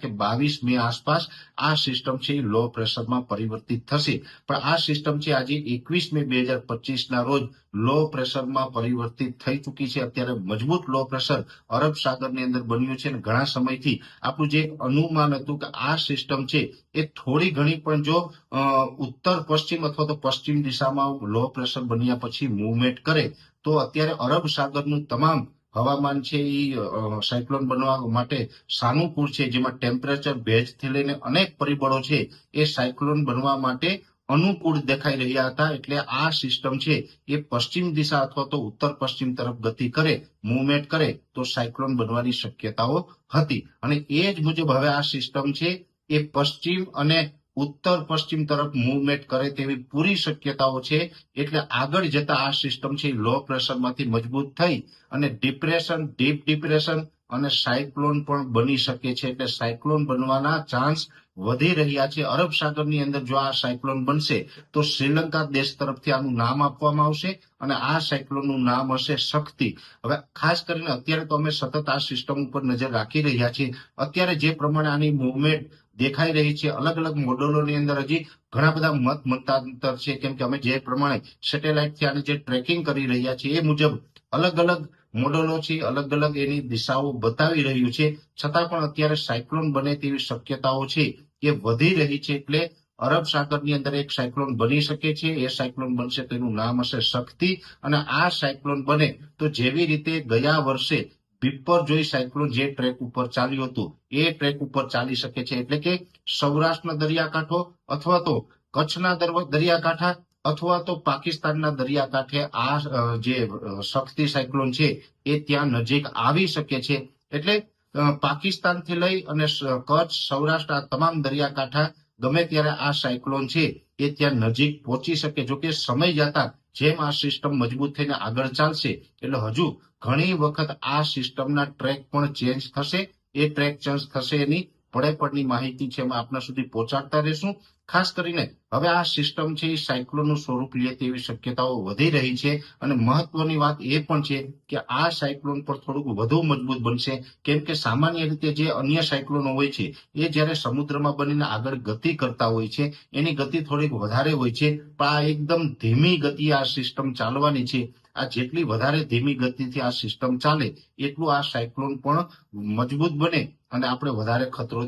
કે બાવીસ મે આસપાસ આ સિસ્ટમ છે એ લો પ્રેશરમાં પરિવર્તિત થશે. પણ આ સિસ્ટમ છે આજે એકવીસ મે બે હજાર પચીસના રોજ લો પ્રેશરમાં પરિવર્તિત થઈ ચૂકી છે. અત્યારે મજબૂત લો પ્રેશર અરબ સાગરની અંદર બન્યું છે અને ઘણા સમયથી આપણું જે અનુમાન હતું કે આ સિસ્ટમ છે એ થોડી ઘણી પણ જો ઉત્તર પશ્ચિમ અથવા તો પશ્ચિમ દિશામાં લો પ્રેશર બન્યા પછી મુવમેન્ટ કરે, તો અત્યારે અરબ સાગરનું તમામ હવામાન છે એ સાયક્લોન બનવા માટે સાનુકૂળ છે, જેમાં ટેમ્પરેચર ભેજથી લઈને અનેક પરિબળો છે, એ સાયક્લોન બનવા માટે અનુકૂળ દેખાઈ રહ્યા હતા. એટલે આ સિસ્ટમ છે, એ પશ્ચિમ દિશા અથવા તો ઉત્તર પશ્ચિમ તરફ ગતિ કરે મુવમેન્ટ કરે, તો સાયક્લોન બનવાની શક્યતાઓ હતી. અને એ જ મુજબ હવે આ સિસ્ટમ છે, એ પશ્ચિમ અને ઉત્તર પશ્ચિમ તરફ મુવમેન્ટ કરે તેવી પૂરી શક્યતાઓ છે, એટલે આગળ જતા આ સિસ્ટમ છે લો પ્રેશરમાંથી મજબૂત થઈ અને ડિપ્રેશન ડીપ ડિપ્રેશન અને સાયક્લોન પણ બની શકે છે. એટલે સાયક્લોન બનવાના ચાન્સ વધી રહ્યા છે. અરબ સાગરની અંદર જો આ સાયક્લોન બનશે, તો શ્રીલંકા દેશ તરફથી આનું નામ આપવામાં આવશે અને આ સાયક્લોનનું નામ હશે શક્તિ. હવે ખાસ કરીને અત્યારે તો અમે સતત આ સિસ્ટમ ઉપર નજર રાખી રહ્યા છીએ. અત્યારે જે પ્રમાણે આની મુવમેન્ટ દેખાઈ રહી છે, અલગ અલગ મોડલોની અંદર હજી ઘણા બધા મત મતાંતર છે. કેમ કે અમે જે પ્રમાણે સેટેલાઇટથી આને જે ટ્રેકિંગ કરી રહ્યા છીએ, એ મુજબ અલગ અલગ મોડેલો છે અલગ અલગ એની દિશાઓ બતાવી રહ્યું છે. છતાં પણ અત્યારે સાયક્લોન બને તેવી શક્યતાઓ છે એ વધી રહી છે એટલે અરબ સાગરની અંદર એક સાયક્લોન બની શકે છે. એ સાયક્લોન બનશે તેનું નામ હશે શક્તિ અને આ સાયક્લોન બને તો જેવી રીતે ગયા વર્ષે બિપરજોય સાયક્લોન જે ટ્રેક ઉપર ચાલ્યું હતું, એ ટ્રેક ઉપર ચાલી શકે છે. એટલે કે સૌરાષ્ટ્રના દરિયાકાંઠો અથવા તો કચ્છના દરિયાકાંઠા અથવા તો પાકિસ્તાનના દરિયાકાંઠે આ જે શક્તિ સાયક્લોન છે, એ ત્યાં નજીક આવી શકે છે. એટલે પાકિસ્તાનથી લઈ અને કચ્છ, સૌરાષ્ટ્ર, આ તમામ દરિયાકાંઠા ગમે ત્યારે આ સાયક્લોન છે, એ ત્યાં નજીક પહોંચી શકે. જો કે સમય જતા જેમ આ સિસ્ટમ મજબૂત થઈને આગળ ચાલશે, એટલે હજુ ઘણી વખત આ સિસ્ટમના ટ્રેક પણ ચેન્જ થશે. એ ટ્રેક ચેન્જ થશે એની પડે પડની માહિતી છે આપના સુધી પહોંચાડતા રહેશું. ખાસ કરીને હવે આ સિસ્ટમ છે, એ સાયક્લોનનું સ્વરૂપ લે તેવી શક્યતાઓ વધી રહી છે. અને મહત્વની વાત એ પણ છે કે આ સાયક્લોન પર થોડુંક વધુ મજબૂત બનશે. કેમ કે સામાન્ય રીતે જે અન્ય સાયક્લોનો હોય છે, એ જ્યારે સમુદ્રમાં બનીને આગળ ગતિ કરતા હોય છે, એની ગતિ થોડીક વધારે હોય છે. પણ આ એકદમ ધીમી ગતિએ આ સિસ્ટમ ચાલવાની છે. આ જેટલી વધારે ધીમી ગતિથી આ સિસ્ટમ ચાલે, એટલું આ સાયક્લોન પણ મજબૂત બને અને આપણે વધારે ખતરો